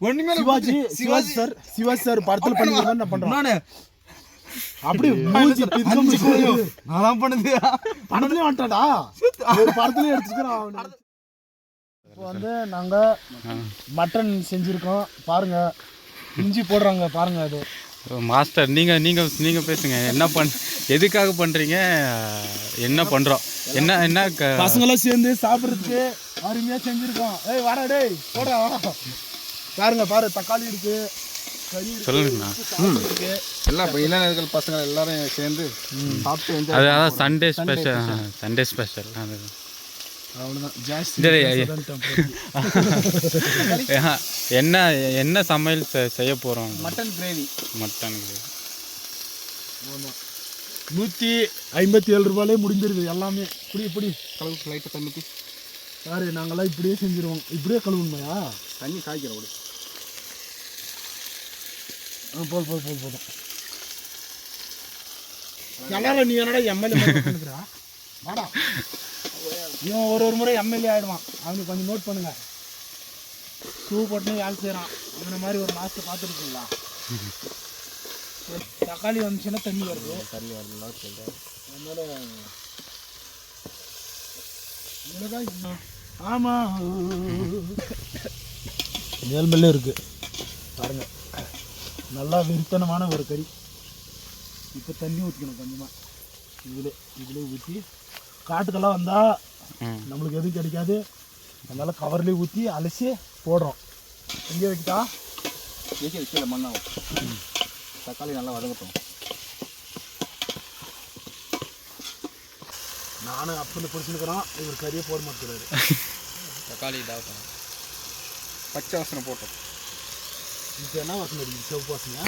ஒண்ணுமே. Sivaji Sivaji sir Sivaji sir படத்துல பண்ணி மாதிரி நான் பண்றேன். நானு. அப்படி மூஞ்சி பிதுக்க அஞ்சு கோழியோ முடியாது. நான் பண்ணது. படத்துலயே வந்துட்டாடா ஒரு படத்துலயே எடுத்துக்கிறோம் அவனை. இப்போ வந்து நாங்க மட்டன் செஞ்சிருக்கோம். பாருங்க. இஞ்சி போடுறாங்க பாருங்க அது. மாஸ்டர் நீங்கள் நீங்கள் நீங்கள் பேசுங்க. என்ன பண் எதுக்காக பண்ணுறீங்க என்ன பண்ணுறோம் என்ன என்ன க பசங்களாம் சேர்ந்து சாப்பிட்றதுக்கு அருமையா செஞ்சிருக்கோம். ஏய் வாடா டேய் போடா வாடா. பாருங்க பாரு தக்காளி இருக்கு கறி இருக்கு சொல்லுங்கண்ணா எல்லாம் இப்போ இளைஞர்கள் பசங்க எல்லாரும் சேர்ந்து சாப்பிட்டு அது அதான் சண்டே ஸ்பெஷல் சண்டே ஸ்பெஷல் அது என்ன என்ன சமையல் செ- செய்ய போகிறோம் மட்டன் கிரேவி. மட்டன் ஆமா. நூத்தி ஐம்பத்தி ஏழு ரூபாயிலே முடிஞ்சிருது எல்லாமே. இப்படி இப்படி கலவுக்கு லைட்டாக தண்ணிக்கு. சாரு நாங்கெல்லாம் இப்படியே செஞ்சிருவோம். இப்படியே கழுவுமையா தண்ணி காய்க்கிற விடு. போதும் போதும் போதும் போதும் நல்லா நீ என்னடா எம்எல்ஏ வாடா. இவன் ஒரு ஒரு முறை எம்எல்ஏ ஆயிடுவான். அவனுக்கு கொஞ்சம் நோட் பண்ணுங்க. ஷூ போட்டுன்னு வேலை செய்கிறான் இந்த மாதிரி ஒரு மாதத்தை பார்த்துருக்கீங்களா? தக்காளி வந்துச்சுன்னா தண்ணி வருது. தண்ணி வரலாம் சொல்கிறேன் அதனால இவ்வளோதான் ஆமாம் மேல்மெல்ல இருக்கு. பாருங்க. நல்லா வெறித்தனமான ஒரு கறி. இப்போ தண்ணி ஊற்றிக்கணும் கொஞ்சமாக இதில் இதில் ஊற்றி காட்டுக்கெல்லாம் வந்தால் ம். நம்மளுக்கு எதுவும் கிடைக்காது. அதனால கவர்லேயே ஊற்றி அலசி போடுறோம். எங்கே வைக்கிட்டா? கீழே கீழே மண்ணாகும். தக்காளி நல்லா வதங்கட்டும். நானும் அப்பன்னு பிடிச்சிருக்கிறோம் இவர் கறியை போட மாட்டேங்கிறாரு. தக்காளி இதாகட்டும். பச்சை வாசனை போட்டோம். இப்போ என்ன வாசனை அடிக்குது சிவப்பு வாசனையா.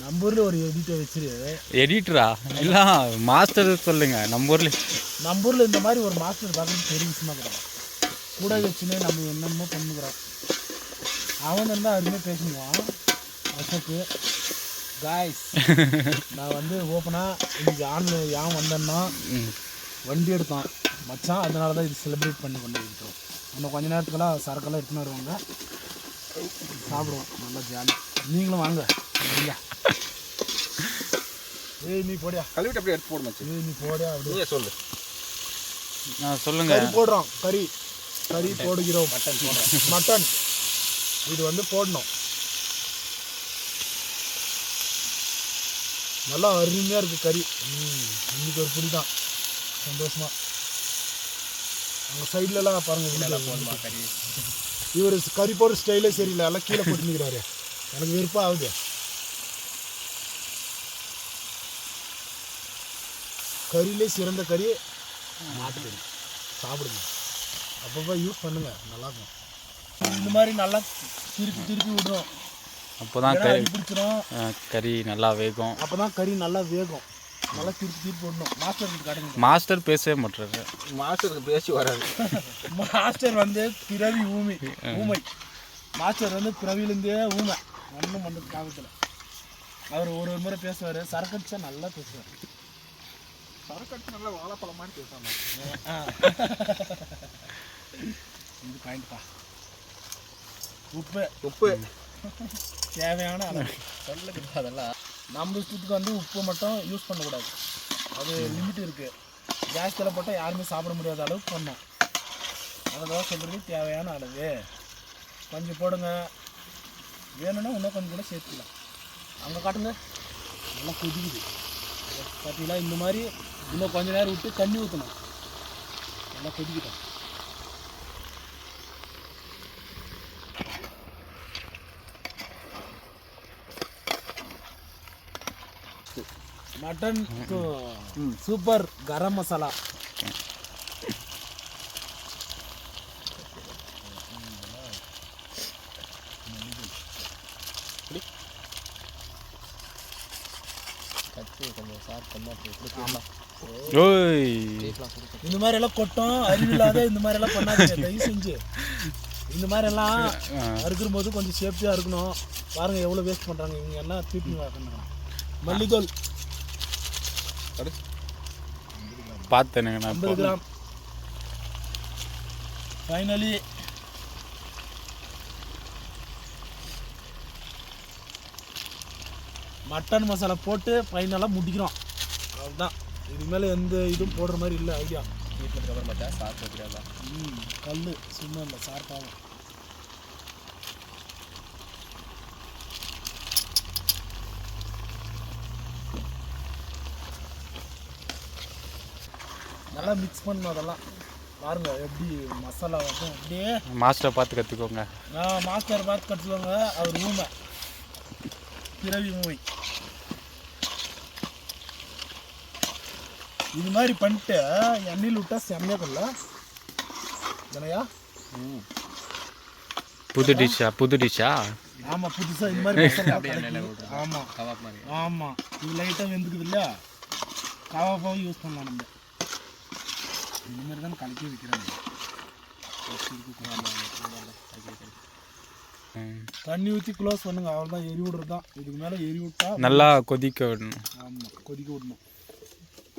நம்ம ஊரில் ஒரு எடிட்டை வச்சிரு எடிட்டரா இல்லை மாஸ்டர் சொல்லுங்க. நம்ம ஊர்ல நம்ம ஊரில் இந்த மாதிரி ஒரு மாஸ்டர் பார்க்கறது பெரிய விஷயமா கிடையாது கூட வச்சுன்னு நம்ம என்னமோ பண்ணுகிறோம் அவன் இருந்தால் அருமையாக பேசுவான் அசோக்கு காய்ஸ் நான் வந்து ஓப்பனாக இன்னைக்கு ஆன்ல ஏன் வந்தேன்னா வண்டி எடுத்தான். மச்சான் அதனால தான் இது செலிப்ரேட் பண்ணி கொண்டு இருக்கிறோம் இன்னும் கொஞ்ச நேரத்துக்கெல்லாம் சரக்கெல்லாம் எடுத்துன்னு வருவாங்க. சாப்பிடுவோம். நல்லா ஜாலி நீங்களும் வாங்க. சரியா ஏய் நீ போடியா? கழுவிட்டு அப்படியே எடுத்து போடு மச்சி ஏய் நீ போடியா? அப்படியே. சொல்லு. ஆ சொல்லுங்க. கறி போடுறோம். கறி. கறி போடுகிறோம். மட்டன் போடுறோம். மட்டன். இது வந்து போடணும். நல்லா அருமையாக இருக்குது கறி. ம், இன்னைக்கு ஒரு புடி தான் சந்தோஷமா. அங்கே சைட்லலாம் பாருங்க வீடியோ போடணுமா கறி. இவர் கறி போடுற ஸ்டைலே சரியில்லை. எல்லாம் கீழே போட்டு நிற்கிறாரு எனக்கு விருப்பம் ஆகுது. கறியிலே சிறந்த கறி. மாட்டுக்கறி. சாப்பிடுங்க. அப்பப்போ யூஸ் பண்ணுங்க. நல்லா இருக்கும் இந்த மாதிரி நல்லா திருப்பி திருப்பி விடுறோம். அப்போ தான் கறி பிடிச்சிரும். கறி நல்லா வேகும். அப்போ தான் கறி நல்லா வேகும். நல்லா திருப்பி திருப்பி விடணும். மாஸ்டர் காட்டுங்க. மாஸ்டர் பேசவே மாட்டுறாரு மாஸ்டருக்கு பேசி வராது மாஸ்டர் வந்து பிறவி ஊமை. ஊமை. மாஸ்டர் வந்து பிறவிலேருந்தே ஊமை. ஒன்றும் பண்ண காலத்தில் அவர் ஒரு ஒரு முறை பேசுவார். சரக்கடிச்சா நல்லா பேசுவார். சரக்கட்டு நல்லா வாழைப்பழம் மாதிரி பேசாம இது பாயிண்ட்ப்பா உப்பு. உப்பு. தேவையான அளவு. சொல்லுங்க அதெல்லாம். நம்ம இஷ்டத்துக்கு வந்து உப்பு மட்டும் யூஸ் பண்ணக்கூடாது. அது லிமிட் இருக்குது ஜாஸ்தியில் போட்டால் யாருமே சாப்பிட முடியாத அளவுக்கு பண்ணோம். அதெல்லாம் சொல்கிறது தேவையான அளவு. கொஞ்சம் போடுங்க. வேணும்னா இன்னும் கொஞ்சம் கூட சேர்த்துக்கலாம். அங்கே காட்டுங்க. நல்லா கொதிக்குது. பார்த்தீங்களா இந்த மாதிரி இன்னும் கொஞ்ச நேரம் விட்டு தண்ணி ஊற்றணும் நல்லா கொதிக்கிட்டோம். மட்டன் சூப்பர் கரம் மசாலா இந்த மாதிரி எல்லாம் கொட்டும் அறிவில்லாத இந்த மாதிரி எல்லாம் பண்ணாதீங்க தயவு செஞ்சு. இந்த மாதிரி எல்லாம் அறுக்கிற போது கொஞ்சம் சேஃப்டியாக இருக்கணும். பாருங்க எவ்வளோ வேஸ்ட் பண்ணுறாங்க இவங்க எல்லாம் திருப்பி பண்ணுறாங்க மல்லித்தூள். பார்த்தேனுங்க நான் ஐம்பது கிராம். ஃபைனலி மட்டன் மசாலா போட்டு ஃபைனலாக முடிக்கிறோம். அதுதான் இதுமேலே எந்த இதுவும் போடுற மாதிரி இல்லை ஐடியா. வீட்டில் சாப்பிட்டு வைக்கிறாங்க ம் கல் சும்மா இல்லை சார்பாகும் நல்லா மிக்ஸ் பண்ணணும் அதெல்லாம் பாருங்க எப்படி மசாலா வந்து அப்படியே மாஸ்டரை பார்த்து கற்றுக்கோங்க நான் மாஸ்டர் பார்த்து கற்றுவாங்க அவர் ஊமை. பிறவி மூவை இது மாதிரி பண்ணிட்டு எண்ணெயில் விட்டா செம்மையாக கொள்ள இல்லையா புது டிஷ்ஷா புது டிஷ்ஷா ஆமாம் புதுசாக இந்த மாதிரி ஆமாம் ஆமாம் இது லைட்டாக வெந்துக்குது இல்லையா? கவாப்பாவும் யூஸ் பண்ணலாம் நம்ம. இந்த மாதிரி தான் கலக்கி வைக்கிறாங்க. தண்ணி ஊற்றி க்ளோஸ் பண்ணுங்க. அவ்வளோ தான் எரி விடுறது தான் இதுக்கு மேலே எரி விட்டா நல்லா கொதிக்க விடணும். ஆமாம் கொதிக்க விடணும்.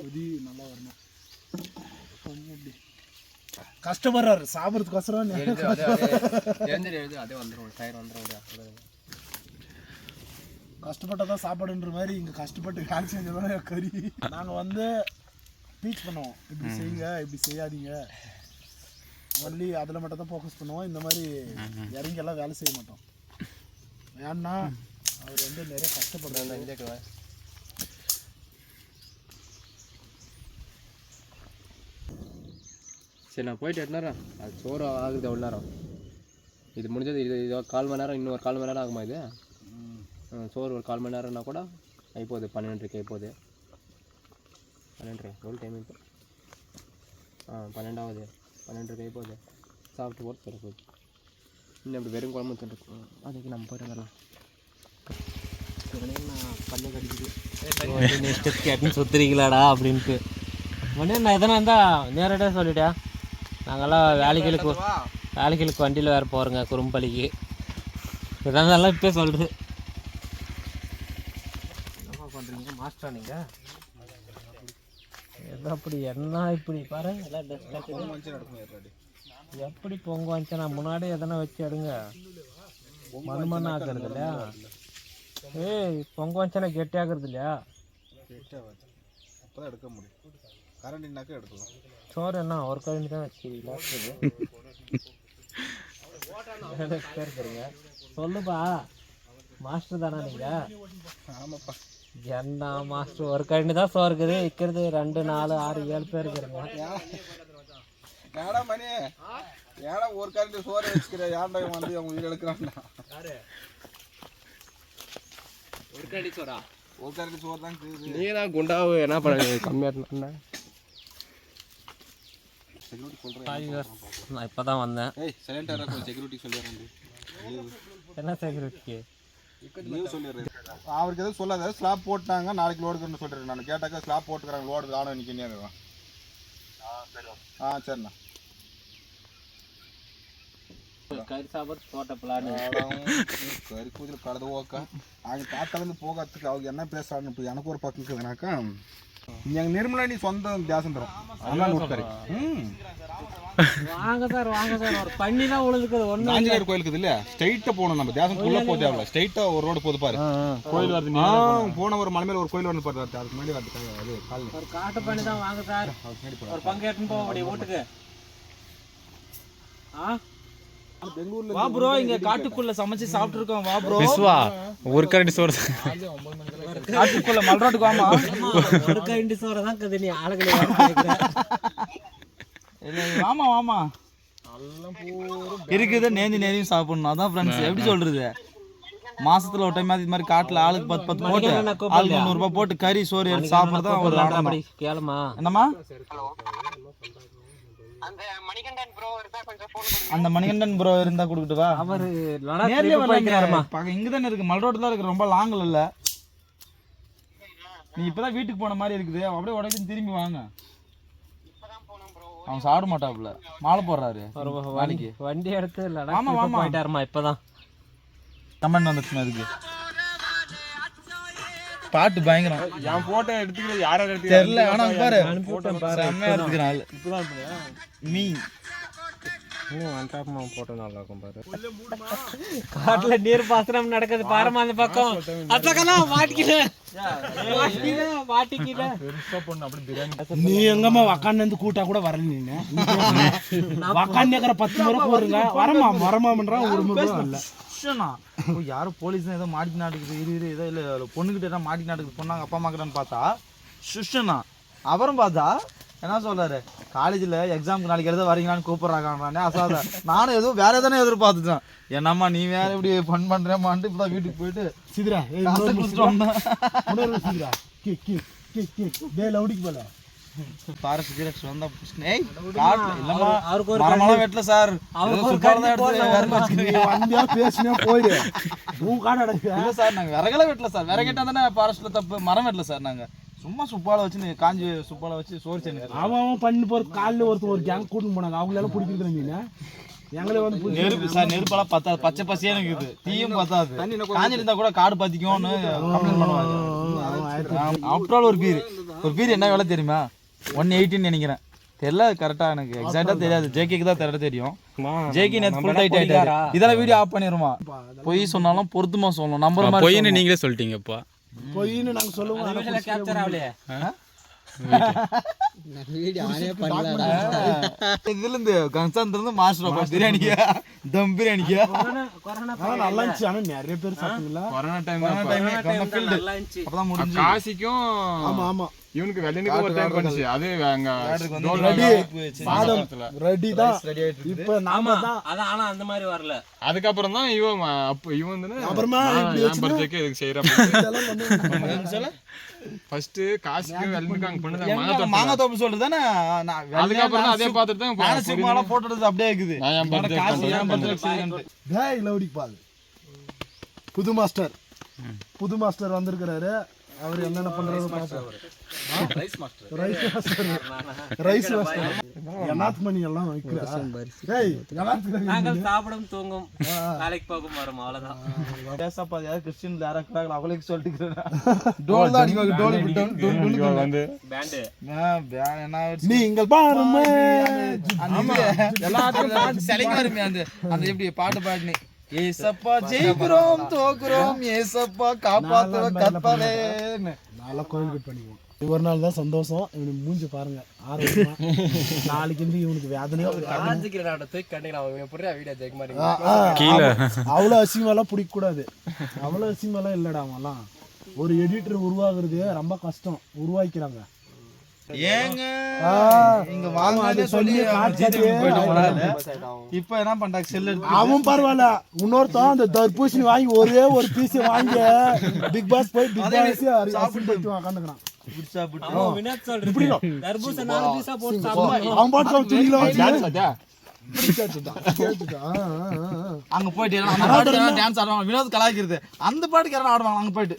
கொதி நல்லா வரணும். அப்படி. கஷ்டப்படுறாரு சாப்பிட்றதுக்கோசரம் அதே வந்துடும் டயர் வந்துடும் கஷ்டப்பட்டா தான் சாப்பாடுன்ற மாதிரி இங்கே கஷ்டப்பட்டு வேலை செஞ்சதான் கறி. நாங்கள் வந்து டீச் பண்ணுவோம். இப்படி செய்யுங்க இப்படி செய்யாதீங்க. ஒன்லி அதில் மட்டும் தான் ஃபோக்கஸ் பண்ணுவோம். இந்த மாதிரி இறங்கி எல்லாம் வேலை செய்ய மாட்டோம். ஏன்னா அவர் வந்து நிறைய கஷ்டப்படுறாரு. இந்தியாக்குவா சரி நான் போயிட்டு எட்டு நேரம்? அது சோறு ஆகுது அவ்வளோ நேரம்? இது முடிஞ்சது இது இது கால் மணி நேரம் இன்னொரு கால் மணி நேரம் ஆகுமா இது? சோறு ஒரு கால் மணி நேரம்னா கூட ஐப்போகுது பன்னெண்டரைக்கு ஐப்போகுது பன்னெண்டு ரோல் டைம் இப்போ பன்னெண்டாவது. பன்னெண்டு ரூபாய் போகுது. சாப்பிட்டு போட்டு பிறகு இன்னும் அப்படி வெறும் குழம்பு தந்துருக்கோம் அதுக்கு நம்ம போயிட்டு வரலாம் பல்லு கடிக்குது. நெக்ஸ்ட் கேட்டு சுத்துறீங்களாடா அப்படின்ட்டு. உடனே நான் எதனா இருந்தால் நேரடியாக சொல்லிட்டேன். நாங்கள்லாம் வேலைகளுக்கு வேலைகளுக்கு வண்டியில் வேறு போகிறோங்க குறும்பலிக்கு இதான் இப்போ சொல்கிறது என்ன பண்ணுறீங்க மாஸ்டரா நீங்கள் எது அப்படி என்ன இப்படி? பாரு எல்லாம் டஸ்ட் எப்படி பொங்க வந்துச்சு நான் முன்னாடி எதனா வச்சு எடுங்க. மண் மண் ஆக்குறது இல்லையா? ஏய் பொங்க வந்துச்சுன்னா கெட்டி ஆக்குறது இல்லையா? அப்போ எடுக்க முடியும் கரண்டினாக்கா எடுக்கலாம் சோறு என்ன? ஒரு கரண்டி தான் வச்சுக்கிறீங்களா பேர் சொல்லுப்பா. மாஸ்டர் தானா நீங்க? ஆமாப்பா. என்ன மாஸ்டர் ஒரு கரண்டி தான் சோறு இருக்குது. விற்கிறது ரெண்டு நாலு ஆறு ஏழு பேர் இருக்கிறாங்க. ஏடா மணி ஏடா ஒரு கரண்டி சோறு வச்சுக்கிற? ஏன்டா வந்து அவங்க உயிர் எடுக்கிறான்டா? ஒரு கடி சோறா ஒரு கரண்டி சோறு தான் நீ தான் குண்டாவு. என்ன பண்ண? கம்மியாக இருந்தா நான் இப்போ தான் வந்தேன். ஏய் சைலண்டாக செக்யூரிட்டி சொல்லிடுறேன் என்ன செக்யூரிட்டிக்கு சொல்லிடுறேன். அவருக்கு எதுவும் சொல்லாத ஸ்லாப் போட்டாங்க நாளைக்கு லோடுக்குன்னு சொல்லிடுறேன் நான் கேட்டாக்கா ஸ்லாப் போட்டுக்கிறாங்க லோடு ஆனோ இன்னைக்கு ஆ சரிண்ணா. எனக்கு ஒரு பக்கம் நிர்மலா நீ சொந்த தேசம் வாங்க சார் வாங்க சார். ஒரு பண்ணி தான் உழுதுக்குது ஆஞ்சநேயர் கோயிலுக்கு இல்லையா ஸ்ட்ரைட்டாக போகணும் நம்ம. தேசம் உள்ள போக தேவையில்ல. ஸ்ட்ரைட்டாக ஒரு ரோடு போது பாரு. கோயில் வருது போன ஒரு மலை மேல ஒரு கோயில் வந்து பாரு அதுக்கு முன்னாடி வந்து அது காலனி. ஒரு காட்டு பண்ணி தான் வாங்க சார். ஒரு பங்கு எடுத்துன்னு போக முடியும் வீட்டுக்கு. ஆ? வா ப்ரோ இங்க காட்டுக்குள்ள சமைச்சு சாப்பிட்டு இருக்கோம் வா ப்ரோ விஸ்வா ஒரு கரண்டி சோறு. காட்டுக்குள்ள மல்ராட்டுக்கு வாமா. ஒரு கரண்டி சோறை தான் கது நீ ஆளுகளை வாமா வாமா. இருக்குது நேந்தி நேந்தியும் சாப்பிடணும். அதான் ஃப்ரெண்ட்ஸ் எப்படி சொல்றது? மாசத்துல ஒரு டைம் இது மாதிரி காட்டுல ஆளுக்கு பத்து பத்து போட்டு ஆளுக்கு ரூபாய் போட்டு கறி சோறு எடுத்து சாப்பிடுறதா ஒரு. அப்படி கேளுமா? என்னம்மா? அந்த மணிகண்டன் ப்ரோ இருந்தா கொடுக்கட்டு வா. அவரு நேர்லயே வரலாம். இங்க தானே இருக்கு. மல்ரோடு தான் இருக்கு. ரொம்ப லாங்ல இல்ல. நீ இப்பதான் வீட்டுக்கு போன மாதிரி இருக்குது. அப்படியே உடனே திரும்பி வாங்க. அவன் சாப்பிட மாட்டாப்புல. மாலை போடுறாரு. வண்டி வண்டி எடுத்து லடாக் ஆமா, ஆமா. போயிட்டாருமா இப்பதான். கமெண்ட் வந்துச்சுமா அதுக்கு பாட்டு பயங்கரம். என் போட்டோ எடுத்துக்கிறது யார் யார் எடுத்து தெரியல ஆனா பாரு. அனுப்பிவிட்டேன் பாரு. செம்மையா எடுத்துக்கிறான். ஆளு. மீன். இன்னும் ஒன் டாப் போட்டோ நல்லா இருக்கும் பாரு. காட்டுல நீர் பாசனம் நடக்குது பாருமா அந்த பக்கம். அத்தக்கெல்லாம் மாட்டிக்கிட்டேன் மாட்டிக்கிட்டேன் நீ எங்கம்மா உக்காந்து கூட்டா கூட வரல நீங்க உக்காந்து இருக்கிற பத்து முறை போடுங்க வரமா வரமாமன்றா ஒரு முறை ஓ யாரும் போலீஸ் ஏதோ மாட்டி நாட்டுக்குது இரு இரு ஏதோ இல்லை பொண்ணுக்கிட்ட ஏதோ மாட்டி நாட்டுக்கு பொண்ணாங்க அப்பா அம்மா கிட்டன்னு பார்த்தா சுஷனா அப்புறம் பார்த்தா என்ன சொல்றாரு? காலேஜில் எக்ஸாமுக்கு நாளைக்கு எழுத வரீங்களான்னு கூப்பிட்றாங்கன்னு அசாத நானும் எதுவும் வேற எதானே எதிர்பார்த்துட்டேன். என்னம்மா நீ வேற இப்படி ஃபன் பண்றேம்மான்ட்டு இப்பதான் வீட்டுக்கு போயிட்டு சித்ரா சித்ரா? கி கி கி கி. டே லவுடிக்கு போல வந்தா இல்லம்மா அவருக்கு ஒரு வெட்டல சார். அவருக்கு ஒரு தான் எடுத்து. வந்தியா பேசினே போயிடு. காடை இல்ல சார் நாங்க விறகெல்லாம் வெட்டல சார். விறகிட்டா தானே ஃபாரஸ்ட்ல தப்பு? மரம் வெட்டல சார் நாங்க. சும்மா சுப்பால வச்சு நீ காஞ்சி சுப்பால வச்சு சோறு செஞ்சு அவன் அவன் பண்ணி போற காலில் ஒருத்தர் ஒரு கேங் கூட்டின்னு போனாங்க. அவங்கள எல்லாம் பிடிக்கிறது மீன். எங்களே வந்து நெருப்பு சார் நெருப்பெல்லாம் பத்தாது. பச்சை பச்சையா இருக்குது தீயும் பத்தாது. காஞ்சி இருந்தா கூட காடு பத்திக்கும்னு கம்ப்ளைண்ட் பண்ணுவாங்க. ஆஃப்டர் ஒரு பீர். ஒரு பீர் என்ன விலை தெரியுமா? ஒன் எயிட்டின்னு நினைக்கிறேன். தெரியல கரெக்டா எனக்கு. எக்ஸாக்டா தெரியாது. ஜேகேக்கு தான் தெரியல தெரியும். ஜேகே நேத்து ஃபுல் டைட் ஆயிட்டாரு. இதெல்லாம் வீடியோ ஆஃப் பண்ணிருமா? பொய் சொன்னாலும் பொருத்தமா சொல்லணும். நம்புற மாதிரி பொய்ன்னு நீங்களே சொல்லிட்டீங்கப்பா பொய்ன்னு நாங்க சொல்லுவோம் கேப்சர் ஆகலையே. இதுல இருந்து கன்சாந்த்ல இருந்து மாஸ்டர் பிரியாணிக்கா? தம் பிரியாணிக்கா? நல்லா இருந்துச்சு. ஆனா நிறைய பேர் சாப்பிட்டீங்களா? கொரோனா டைம் நல்லா இருந்துச்சு. அப்பதான் முடிஞ்சு காசிக்கும் ஆமா ஆமா. இவனுக்கு வெள்ளனுக்கும் ஒரு டைம் பண்ணுச்சு அது அங்க டோல் ரெடி தான். ரெடி ஆயிட்டு இப்ப நாம தான். அதான் ஆனா அந்த மாதிரி வரல. அதுக்கப்புறம் தான் இவன் அப்ப இவன் தானே அப்புறமா பர்த்டேக்கு இதுக்கு பண்ணுவாங்க. ஃபர்ஸ்ட் காசிக்கு வெள்ளனுக்கு அங்க பண்ணது எங்க மாங்காய் தோட்டம். மாங்காய் தோப்பு சொல்றது தானே? நான் வெள்ளையா அதுக்கப்புறம் அதே நான் பார்த்துட்டு தான் நானும் சினிமாலாம் போட்டோ எடுத்து அப்படியே இருக்குது. நான் என் காசு பண்றேன். என் செய்யறேன்ட்டு. டேய் லவுடிக்கு பால் புது மாஸ்டர் புது மாஸ்டர் வந்திருக்கிறாரு. அவர் என்னென்ன பார்ப்போம். ரைஸ் மாஸ்டர் ரைஸ் மாஸ்டர் என்னாத் மணி எல்லாம் நாங்கள் சாப்பிடும் தூங்கும் வேலைக்கு போகும் வரும் அவ்வளவுதான் ஏசப்பா, யாராவது கிறிஸ்டியன்ல யாராவது இருக்கிறாங்களா, அவங்களுக்கு சொல்லிட்டுக்கிறேன். டோல் தான் அடிக்குவாங்க, டோல் வந்து பேண்டு? நீங்கள் பாருமே எல்லாத்துக்கும் சிலைக்கு வருமே அந்த அந்த எப்படி பாட்டு பாடினி ஏசப்பா ஜெயிக்கிறோம் தோக்குறோம். ஏசப்பா காப்பாத்துவோம் கத்தாலேன்னு நல்லா கோயில் கட் பண்ணிக்குவோம் ஒரு நாள் தான் சந்தோஷம். இவனுக்கு மூஞ்சி பாருங்க. ஆரோக்கியமா. நாளைக்கு இருந்து இவனுக்கு வேதனையோ கீழே. அவ்வளோ அசிங்கமெல்லாம் பிடிக்க கூடாது அவ்வளோ அசிங்கமெல்லாம் இல்லடா அவன்லாம். ஒரு எடிட்டர் உருவாகுறது ரொம்ப கஷ்டம். உருவாக்கிறாங்க. ஏங்க? இங்க வாங்க சொல்லி போயிட்டு. இப்ப என்ன பண்றாங்க? செல் அவன் பரவாயில்ல. இன்னொருத்தன் அந்த தர்பூசணி வாங்கி ஒரே ஒரு பீஸ் வாங்கி. பிக் பாஸ் போய் பிக் பாஸ் சாப்பிட்டு உட்காந்துக்கிறான் வினோத் சொல்றது. தர்பூச நாலு பீஸா போட்டு சாப்பிடுவோம் அவன் பாட்டு. அங்க போயிட்டு அந்த பாட்டுக்கு டான்ஸ் ஆடுவாங்க. வினோத் கலாய்க்கிறது. அந்த பாட்டுக்கு யாரும் ஆடுவாங்க அங்க போயிட்டு.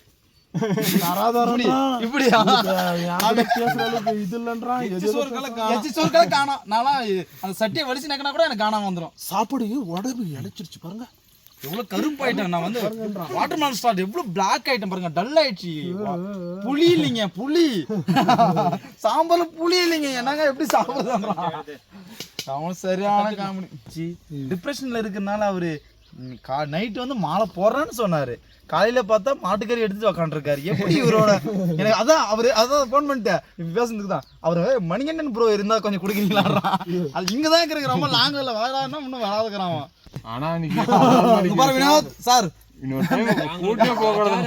சட்டியை வலிச்சு நக்கினா கூட எனக்கு காணாம வந்துரும். சாப்பாடு உடம்பு இழைச்சிருச்சு பாருங்க. எவ்வளவு கருப்பாயிட்டேன் நான் வந்து. வாட்டர் மேலன் ஸ்டார்ட் எவ்வளவு பிளாக் ஆயிட்டேன் பாருங்க. டல் ஆயிடுச்சு. புளி இல்லைங்க புளி. சாம்பார்ல புளி இல்லைங்க. என்னங்க எப்படி சாப்பிடுறான் அவன் சரியான காமெடி டிப்ரெஷன்ல இருக்கறனால அவரு நைட் வந்து மாலை போடுறேன்னு சொன்னாரு. காலையில பார்த்தா மாட்டுக்கறி எடுத்துட்டு உக்காந்துருக்காரு எப்படி இவரோட எனக்கு அதான் அவரு அதான் போன் பண்ணிட்டேன் இப்ப பேசுனதுக்கு தான் அவரு மணிகண்டன் ப்ரோ இருந்தா கொஞ்சம் குடுக்குறீங்களா அது இங்க தான் இருக்கிற ரொம்ப லாங் இல்ல இன்னும் வராதுக்கிறான் ஆனா சார்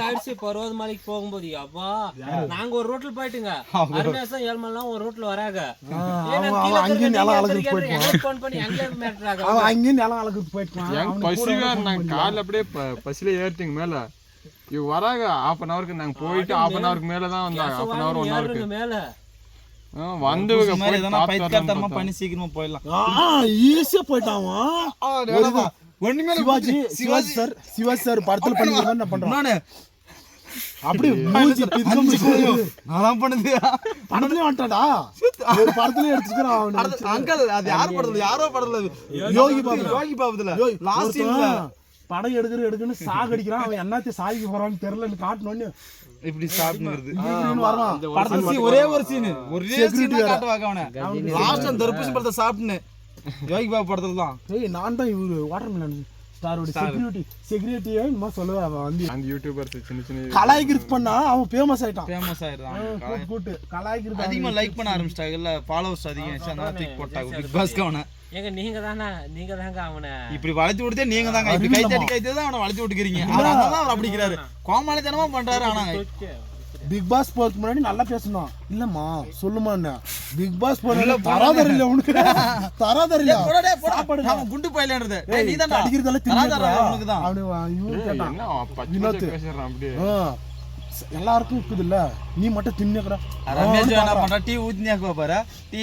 அரிசி பருவத மலைக்கு போகும்போது. அப்பா நாங்க ஒரு ரோட்ல போயிட்டுங்க. அருணேசம் ஏழ்மல்லாம் ஒரு ரோட்ல வராங்க. அங்கேயும் நிலம் பண்ணி மிரட்டுறாங்க அவன் அங்கேயும் நிலம் அளக்குறதுக்கு போயிட்டான் எங்க பசி வேற நாங்க காலைல அப்படியே ப- பசியில ஏறிட்டீங்க மேல. இவ வராங்க. ஹாஃப் அன் ஹவருக்கு நாங்க போயிட்டு ஹாஃப் அன் ஹவருக்கு மேல தான் வந்தாங்க ஹாஃப் அன் ஹவர் ஒன் ஹவருக்கு மேல. வந்து இந்த மாதிரி போய் எதனா பார்த்து பைத்தியக்காரத்தனமா வரலாம்னு பண்ணி சீக்கிரமா போயிடலாம். ஈஸியா போயிட்டான். ஒண்ணுமே சிவாஜி சிவாஜி சார் சிவாஜி சார் படத்துல பண்ணிக்கிற மாதிரி நான் பண்றான். அப்படி. நான் பண்ணது படத்துலயே வந்துட்டான்டா ஒரு படத்துலயே எடுத்துக்கிறான் அங்கிள் அது யார் படத்துல? யாரோ படத்துல யோகி பாபு யோகி பாபுல லாஸ்ட் ஒருத்தன் படம் எடுக்கிற எடுக்குன்னு சாகடிக்கிறான். அவன் என்னத்தையும் சாகிக்க போறான்னு தெரியலன்னு காட்டணும்னு. இப்படி படத்துல scene ஒரே ஒரு சீன் ஒரே சீன் காட்டுவாங்க அவனை. லாஸ்ட் அந்த தர்பூசணி பழத்தை சாப்பிட்டுன்னு. யோகி பாபு படத்துல தான். ஏய் நான் தான் இவரு வாட்டர் மிலன் ஸ்டாரோட செக்யூரிட்டி செக்யூரிட்டியே என்னமோ சொல்லுவா அவன் வந்து அந்த யூடியூபர்ஸ் சின்ன சின்ன கலாய்கிறது பண்ணா அவன் ஃபேமஸ் ஆயிட்டான். ஃபேமஸ் ஆயிடுறான். கூட்டு கலாய்கிறது அதிகமா லைக் பண்ண ஆரம்பிச்சிட்டாங்க. இல்ல ஃபாலோவர்ஸ் அதிகம் ஆச்சு. அதனால தூக்கி போட்டாங்க. பிக் பாஸ்க்கு அவனை. ஏங்க நீங்க தானே? நீங்க தாங்க அவனை. இப்படி வளைச்சு விடுதே நீங்க தாங்க. இப்படி கை தட்டி கை தட்டி தான் அவனை வளைச்சு விட்டுக்கிறீங்க அவர் அதான் அவர் அப்படிக்கிறாரு கோமாளித்தனமா பண்றாரு ஆனா. பிக் பாஸ் போறதுக்கு முன்னாடி நல்லா பேசணும். இல்லம்மா சொல்லுமா என்ன? பிக் பாஸ் போறதுல தராதர் இல்ல உனக்கு. தராதர் இல்ல போடா டேய், போடா. அவன் குண்டு பையலன்றது. நீ தான்டா அடிக்கிறதெல்லாம் தராதரா உனக்கு தான் அவனு இவன் கேட்டான். பச்சை பேசுறான் அப்படியே. எல்லாருக்கும் இருக்குது இல்ல நீ மட்டும் தின்னுக்கடா ரமேஷ் என்ன பண்றா டீ ஊத்தினியாக்குவா பாரு டீ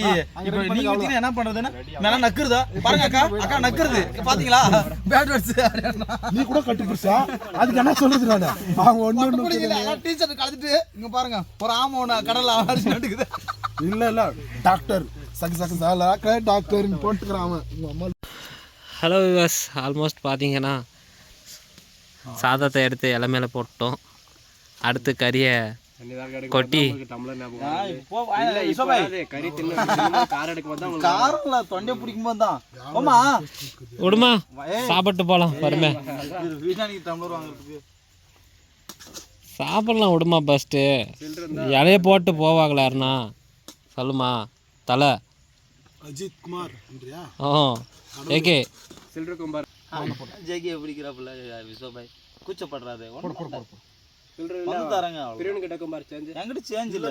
இப்போ நீங்க ஊத்தினா என்ன பண்றதுன்னா? மேல நக்குறதா பாருங்க அக்கா அக்கா நக்குறது பாத்தீங்களா? பேட் வேர்ட்ஸ் நீ கூட கட்டி பிடிச்சா அதுக்கு என்ன சொல்றது நானு? அவங்க ஒண்ணு ஒண்ணு டீ ஷர்ட் கலந்துட்டு இங்க பாருங்க ஒரு ஆமை ஒண்ணு கடல்ல அடிச்சு நட்டுக்குது இல்ல இல்ல. டாக்டர். சக்கு சக்கு சால டாக்டர் போட்டுக்கிறான் அவன். உங்க அம்மா ஹலோ விவாஸ் ஆல்மோஸ்ட் பார்த்தீங்கன்னா சாதத்தை எடுத்து இலை மேலே போட்டோம். அடுத்து கறியை கொட்டி. விடுமா சாப்பிட்டு டம்ளர் வாங்குறதுக்கு சாப்பிடலாம் விடுமா ஃபஸ்ட்டு இலைய போட்டு போவாங்களாருண்ணா? சொல்லுமா தலை. அஜித் குமார் ஆ ஏகே சில்லறை கும்பார். ஜேகே பிடிக்கிறாப்புல விஸ்வபாய். கூச்சப்படுறாரு வந்து தரங்க கிட்ட என்கிட்ட சேஞ்ச் இல்ல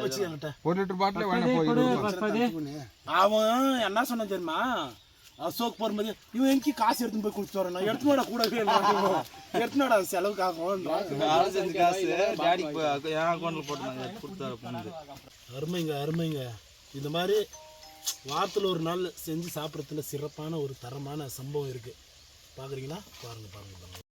ஒரு லிட்டர் பாட்டிலே வேணா போய் அவன் என்ன சொன்ன தெரியுமா அசோக் போகும்போது இவன் எங்கேயும் காசு எடுத்துன்னு போய் குடிச்சிட்டு வரேன் நான் எடுத்துனோட கூடவே எடுத்துனோட செலவுக்கு ஆகும் காசு டாடி என் அக்கௌண்ட்ல போட்டுனாங்க கொடுத்தாரு பொண்ணு அருமைங்க அருமைங்க இந்த மாதிரி வாரத்தில் ஒரு நாள் செஞ்சு சாப்பிட்றதுல சிறப்பான ஒரு தரமான சம்பவம் இருக்குது பார்க்குறீங்களா பாருங்கள் பாருங்கள் பாருங்கள்